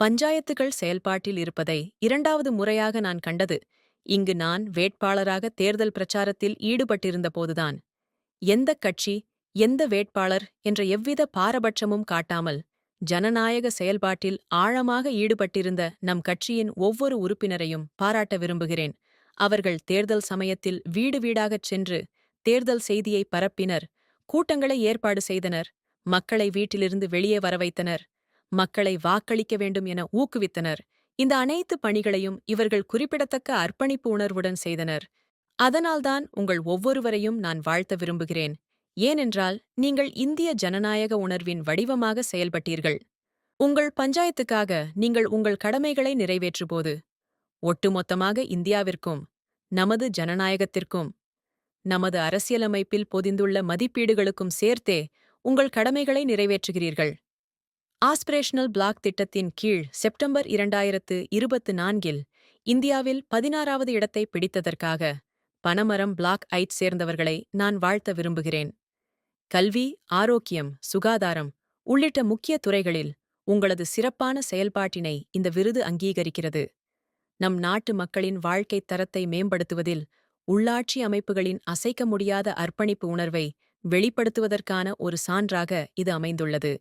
பஞ்சாயத்துகள் செயல்பாட்டில் இருப்பதை இரண்டாவது முறையாக நான் கண்டது. இங்கு நான் வேட்பாளராக தேர்தல் பிரச்சாரத்தில் ஈடுபட்டிருந்தபோதுதான் எந்த கட்சி எந்த வேட்பாளர் என்ற எவ்வித பாரபட்சமும் காட்டாமல் ஜனநாயக செயல்பாட்டில் ஆழமாக ஈடுபட்டிருந்த நம் கட்சியின் ஒவ்வொரு உறுப்பினரையும் பாராட்ட விரும்புகிறேன். அவர்கள் தேர்தல் சமயத்தில் வீடு வீடாகச் சென்று தேர்தல் செய்தியை பரப்பினர். கூட்டங்களை ஏற்பாடு செய்தனர். மக்களை வீட்டிலிருந்து வெளியே வரவைத்தனர். மக்களை வாக்களிக்க வேண்டும் என ஊக்குவித்தனர். இந்த அனைத்து பணிகளையும் இவர்கள் குறிப்பிடத்தக்க அர்ப்பணிப்பு உணர்வுடன் செய்தனர். அதனால்தான் உங்கள் ஒவ்வொருவரையும் நான் வாழ்த்த விரும்புகிறேன். ஏனென்றால் நீங்கள் இந்திய ஜனநாயக உணர்வின் வடிவமாக செயல்பட்டீர்கள். உங்கள் பஞ்சாயத்துக்காக நீங்கள் உங்கள் கடமைகளை நிறைவேற்றும்போது ஒட்டுமொத்தமாக இந்தியாவிற்கும் நமது ஜனநாயகத்திற்கும் நமது அரசியலமைப்பில் பொதிந்துள்ள மதிப்பீடுகளுக்கும் சேர்த்தே உங்கள் கடமைகளை நிறைவேற்றுகிறீர்கள். ஆஸ்பிரேஷனல் பிளாக் திட்டத்தின் கீழ் செப்டம்பர் இரண்டாயிரத்து இருபத்து நான்கில் இந்தியாவில் பதினாறாவது இடத்தை பிடித்ததற்காக பனமரம் பிளாக் ஐட் சேர்ந்தவர்களை நான் வாழ்த்த விரும்புகிறேன். கல்வி ஆரோக்கியம் சுகாதாரம் உள்ளிட்ட முக்கிய துறைகளில் உங்களது சிறப்பான செயல்பாட்டினை இந்த விருது அங்கீகரிக்கிறது. நம் நாட்டு மக்களின் வாழ்க்கைத் தரத்தை மேம்படுத்துவதில் உள்ளாட்சி அமைப்புகளின் அசைக்க முடியாத அர்ப்பணிப்பு உணர்வை வெளிப்படுத்துவதற்கான ஒரு சான்றாக இது அமைந்துள்ளது.